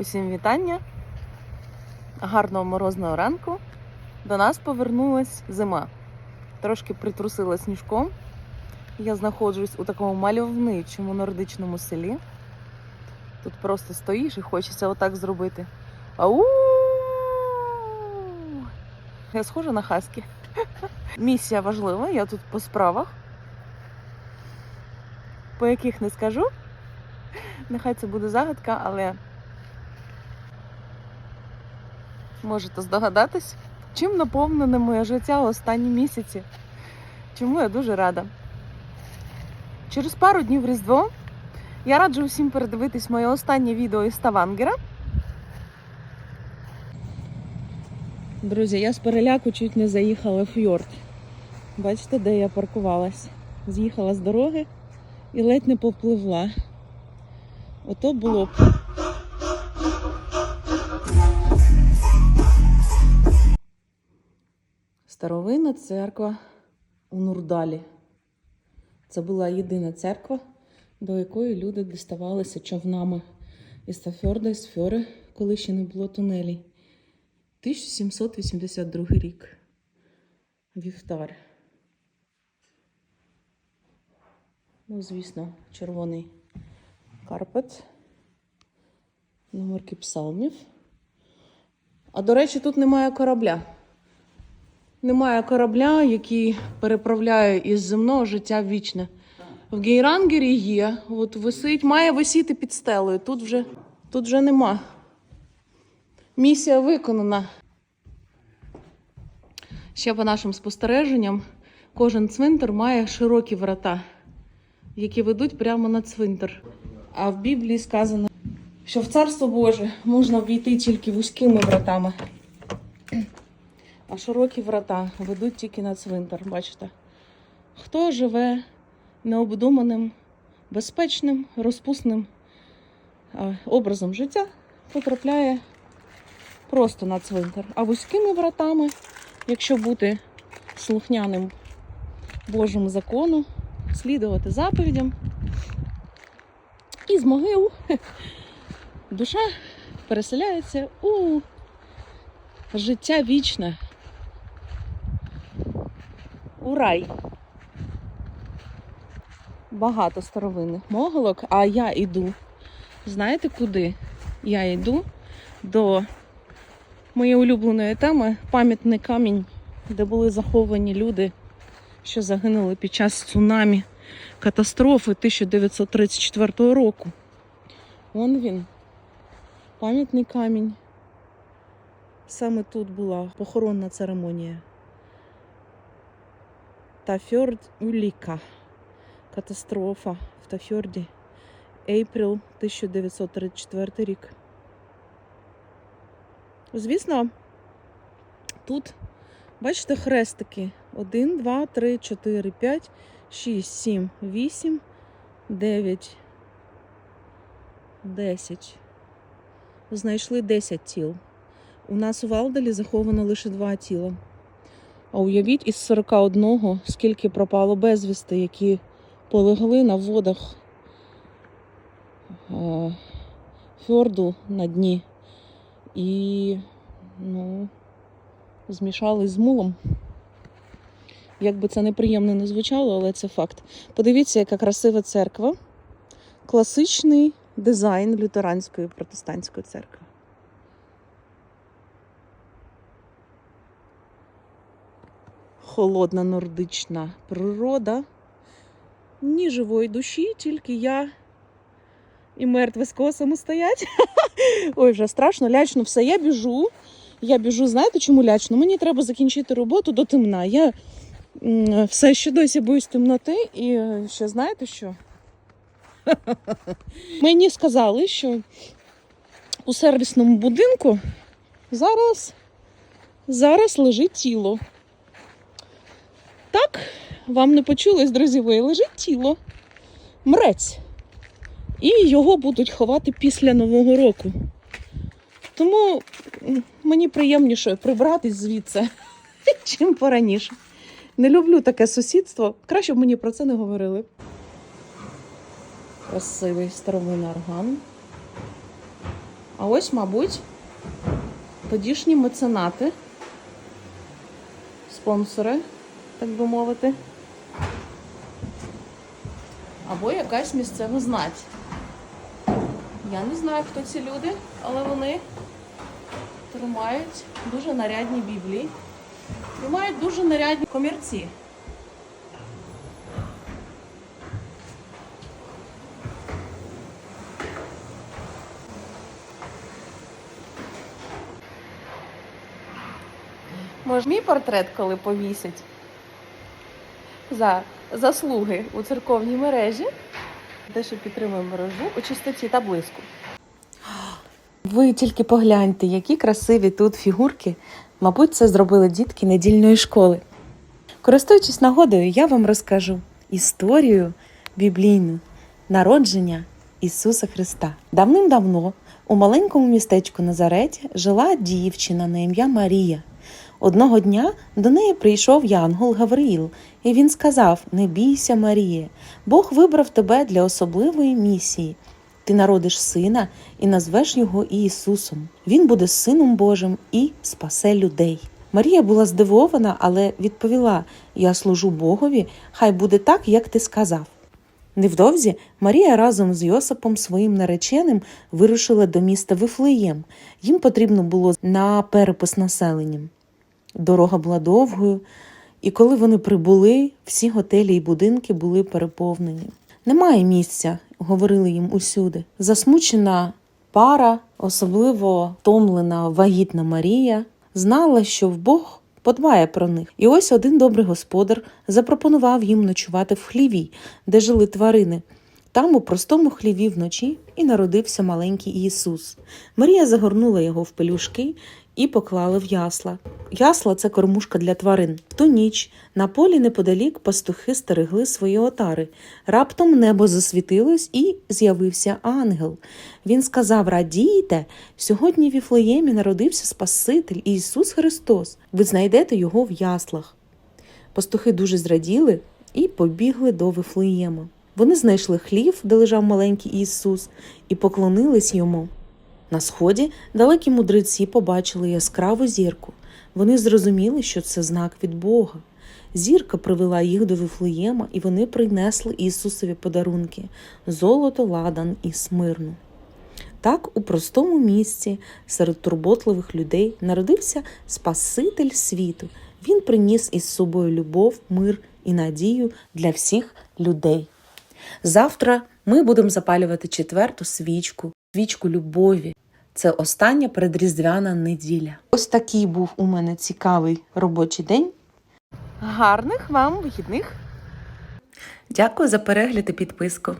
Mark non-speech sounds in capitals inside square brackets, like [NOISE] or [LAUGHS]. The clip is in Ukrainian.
Усім вітання. Гарного морозного ранку. До нас повернулась зима. Трошки притрусила сніжком. Я знаходжусь у такому мальовничому нордичному селі. Тут просто стоїш і хочеться отак зробити. Ау! Я схожа на хаски. [LAUGHS] Місія важлива, я тут по справах, по яких не скажу. Нехай це буде загадка, але можете здогадатись, чим наповнене моє життя останні місяці. Чому я дуже рада. Через пару днів Різдво я раджу всім передивитись моє останнє відео із Ставангера. Друзі, я з переляку чуть не заїхала в фьорд. Бачите, де я паркувалась? З'їхала з дороги і ледь не попливла. Ото було б. Старовинна церква у Нурдалі. Це була єдина церква, до якої люди діставалися човнами із Тафьорда, із Фьори, коли ще не було тунелей. 1782 рік. Вівтар. Ну, звісно, червоний карпет. Номерки псалмів. А до речі, тут немає корабля. Немає корабля, який переправляє із земного життя в вічне. В Гейрангері є, от висить, має висіти під стелею. Тут вже, тут вже нема. Місія виконана. Ще по нашим спостереженням, кожен цвинтар має широкі врата, які ведуть прямо на цвинтар. А в Біблії сказано, що в Царство Боже можна війти тільки вузькими вратами. А широкі врата ведуть тільки на цвинтар, бачите. Хто живе необдуманим, безпечним, розпусним образом життя, потрапляє просто на цвинтар. А вузькими вратами, якщо бути слухняним Божому закону, слідувати заповідям, і з могил [LAUGHS] душа переселяється у життя вічне. У рай. Багато старовинних могилок, а я йду. Знаєте куди? Я йду до моєї улюбленої теми пам'ятний камінь, де були заховані люди, що загинули під час цунамі катастрофи 1934 року. Вон він. Пам'ятний камінь. Саме тут була похоронна церемонія. Тафьорд Уліка. Катастрофа в Тафьорді. Април 1934 рік. Звісно, тут, бачите, хрестики. 1, 2, 3, 4, 5, 6, 7, 8, 9, 10. Знайшли 10 тіл. У нас у Валдалі заховано лише два тіла. А уявіть, із 41 скільки пропало безвісти, які полегли на водах е, фьорду на дні і ну, змішались з мулом. Як би це неприємно не звучало, але це факт. Подивіться, яка красива церква. Класичний дизайн лютеранської протестантської церкви. Холодна нордична природа. Ні живої душі, тільки я і мертві з косами стоять. [LAUGHS] Ой, вже страшно, лячно все. Я біжу. Я біжу, знаєте, чому лячно? Мені треба закінчити роботу до темна. Я все ще досі боюсь темноти, і е, ще знаєте що? [LAUGHS] Мені сказали, що у сервісному будинку зараз, зараз лежить тіло. Так, вам не почулось, друзі, ви лежить тіло. Мрець. І його будуть ховати після Нового року. Тому мені приємніше прибратись звідси, [LAUGHS] чим пораніше. Не люблю таке сусідство. Краще б мені про це не говорили. Красивий старовинний орган. А ось, мабуть, тодішні меценати, спонсори, так би мовити. Або якась місцева знать. Я не знаю, хто ці люди, але вони тримають дуже нарядні біблії. Тримають дуже нарядні комірці. Може, мій портрет, коли повісять за заслуги у церковній мережі, те, що підтримує мережу у чистоті та блиску. Ви тільки погляньте, які красиві тут фігурки. Мабуть, це зробили дітки недільної школи. Користуючись нагодою, я вам розкажу історію біблійну народження Ісуса Христа. Давним-давно у маленькому містечку Назареті жила дівчина на ім'я Марія. Одного дня до неї прийшов янгол Гавриїл, і він сказав: Не бійся, Маріє, Бог вибрав тебе для особливої місії. Ти народиш сина і назвеш його Ісусом. Він буде сином Божим і спасе людей. Марія була здивована, але відповіла: Я служу Богові, хай буде так, як ти сказав. Невдовзі Марія разом з Йосипом, своїм нареченим, вирушила до міста Вифлеєм. Їм потрібно було на перепис населенням. Дорога була довгою, і коли вони прибули, всі готелі і будинки були переповнені. Немає місця, говорили їм усюди. Засмучена пара, особливо втомлена вагітна Марія, знала, що в Бог подбає про них. І ось один добрий господар запропонував їм ночувати в хліві, де жили тварини. Там у простому хліві вночі і народився маленький Ісус. Марія загорнула його в пелюшки і поклала в ясла. Ясла це кормушка для тварин. В ту ніч на полі неподалік пастухи стерегли свої отари. Раптом небо засвітилось і з'явився ангел. Він сказав: Радійте, сьогодні в Віфлеємі народився Спаситель Ісус Христос. Ви знайдете його в яслах. Пастухи дуже зраділи і побігли до Вифлеєма. Вони знайшли хлів, де лежав маленький Ісус, і поклонились йому. На сході далекі мудреці побачили яскраву зірку. Вони зрозуміли, що це знак від Бога. Зірка привела їх до Вифлеєма, і вони принесли Ісусові подарунки золото, ладан і смирну. Так, у простому місці, серед турботливих людей, народився Спаситель світу. Він приніс із собою любов, мир і надію для всіх людей. Завтра ми будемо запалювати четверту свічку, свічку любові. Це остання передріздвяна неділя. Ось такий був у мене цікавий робочий день. Гарних вам вихідних! Дякую за перегляд і підписку.